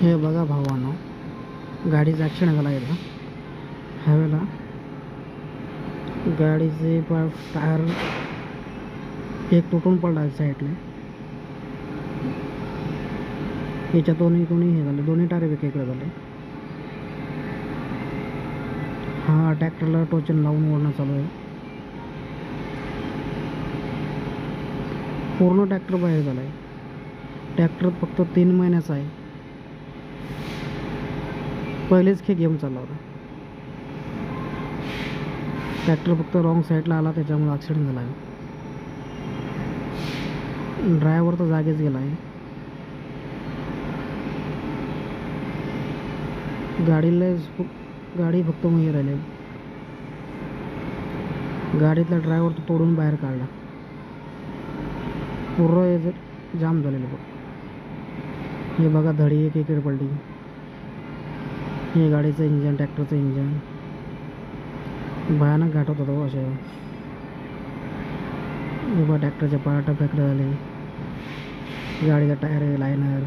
हे बघा भावानं गाडीचा ॲक्सिडेंट झाला इथं. हायवेला गाडीचे पा टायर एक तुटून पडला आहे साईडने. याच्या दोन्ही दोन्ही हे झाले दोन्ही टायर वेगवेगळे झाले. हा ट्रॅक्टरला टोचन लावून ओढणं चालू आहे. पूर्ण ट्रॅक्टर बाहेर झाला आहे ट्रॅक्टर फक्त तीन महिन्याचा आहे. पहिलेच खे गेम चालला होता. ट्रॅक्टर फक्त रॉंग साईडला आला त्याच्यामुळे ॲक्सिडेंट झाला. आहे ड्रायव्हर तर जागेच गेला आहे. गाडीला गाडी फक्त मग राहिले. गाडीतला ड्रायव्हर तो तोडून बाहेर काढला. पूर्ण जाम झालेलं बघ. हे बघा धडी एक इकडे पडली. हे गाडीचं इंजन ट्रॅक्टरचं इंजन. भयानक घाट होता तो अशा. उभा ट्रॅक्टरच्या पार्ट फेकले झाले. गाडीचा टायर लायनर.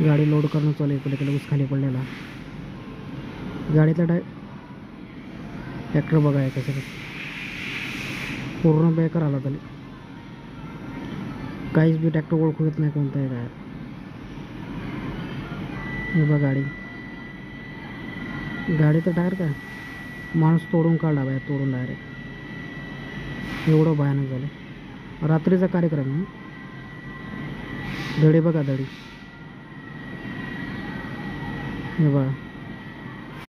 गाडी लोड करणं चालू आहे तिकडे ऊस खाली पडलेला. गाडीचा टाय ट्रॅक्टर बघा कसं पूर्ण बेकार आला त्याला काहीच बी ट्रॅक्टर ओळखू येत नाही कोणताही काय हे बघ गाडी. गाडीचं टायर काय? माणूस तोडून काढला बाहेर तोडून डायरेक्ट एवढं भयानक झालं. रात्रीचा कार्यक्रम आहे धडे बघा धडी. हे बघा.